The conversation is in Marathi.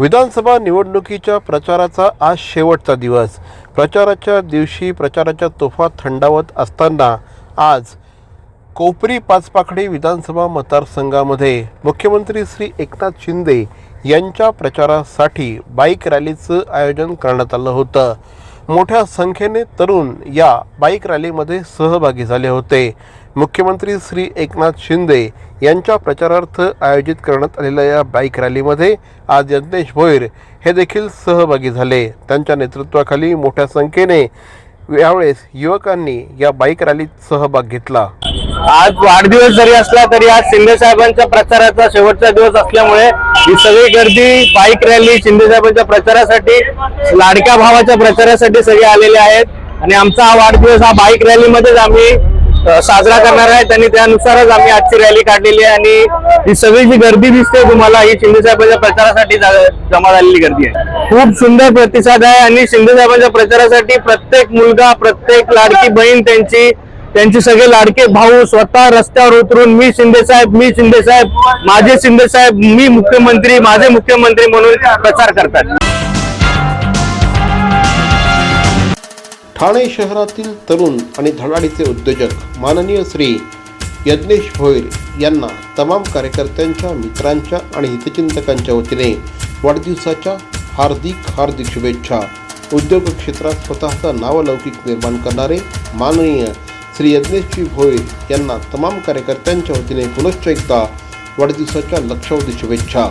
विधानसभा निवडणुकीच्या प्रचाराचा आज शेवटचा दिवस. प्रचाराच्या दिवशी प्रचाराच्या तोफा थंडावत असताना आज कोपरी पाचपाखडी विधानसभा मतदारसंघामध्ये मुख्यमंत्री श्री एकनाथ शिंदे यांच्या प्रचारासाठी बाईक रॅलीचं आयोजन करण्यात आलं होतं. मोठ्या संख्येने तरुण या बाईक रॅलीमध्ये सहभागी झाले होते. मुख्यमंत्री श्री एकनाथ शिंदे यांच्या प्रचारार्थ आयोजित करण्यात आलेल्या या बाईक रॅलीमध्ये आज यज्ञेश भोईर हे देखील सहभागी झाले. त्यांच्या नेतृत्वाखाली मोठ्या संख्येने यावेळेस युवकांनी या बाईक रॅलीत सहभाग घेतला. आज वाढदिवस जरी असला तरी आज शिंदे साहेबांच्या प्रचाराचा शेवटचा दिवस असल्यामुळे ही सगळी गर्दी बाईक रॅली शिंदे साहेबांच्या प्रचारासाठी लाडक्या भावाच्या प्रचारासाठी सगळे आलेले आहेत. आणि आमचा हा वाढदिवस हा बाईक रॅलीमध्येच आम्ही साजरा करणार आहेत आणि त्यानुसारच आम्ही आजची रॅली काढलेली आहे. आणि ही सगळी जी गर्दी दिसते तुम्हाला ही शिंदे साहेबांच्या प्रचारासाठी जमा झालेली गर्दी आहे. खूप सुंदर प्रतिसाद आहे. आणि शिंदे साहेबांच्या प्रचारासाठी प्रत्येक मुलगा प्रत्येक लाडकी बहीण त्यांची त्यांचे सगळे लाडके भाऊ स्वतः रस्त्यावर उतरून मी शिंदे साहेब मी शिंदे साहेब माझे शिंदे साहेब मी मुख्यमंत्री माझे मुख्यमंत्री म्हणून प्रचार करतात. ठाणे शहरातील तरुण आणि धडाडीचे उद्योजक माननीय श्री यज्ञेश भोईर यांना तमाम कार्यकर्त्यांच्या मित्रांच्या आणि हितचिंतकांच्या वतीने वाढदिवसाच्या हार्दिक हार्दिक शुभेच्छा. उद्योग क्षेत्रात स्वतःचा नावलौकिक निर्माण करणारे माननीय श्री यज्ञेशजी भोईर यांना तमाम कार्यकर्त्यांच्या वतीने पुनश्च एकदा वाढदिवसाच्या लक्षावधी शुभेच्छा.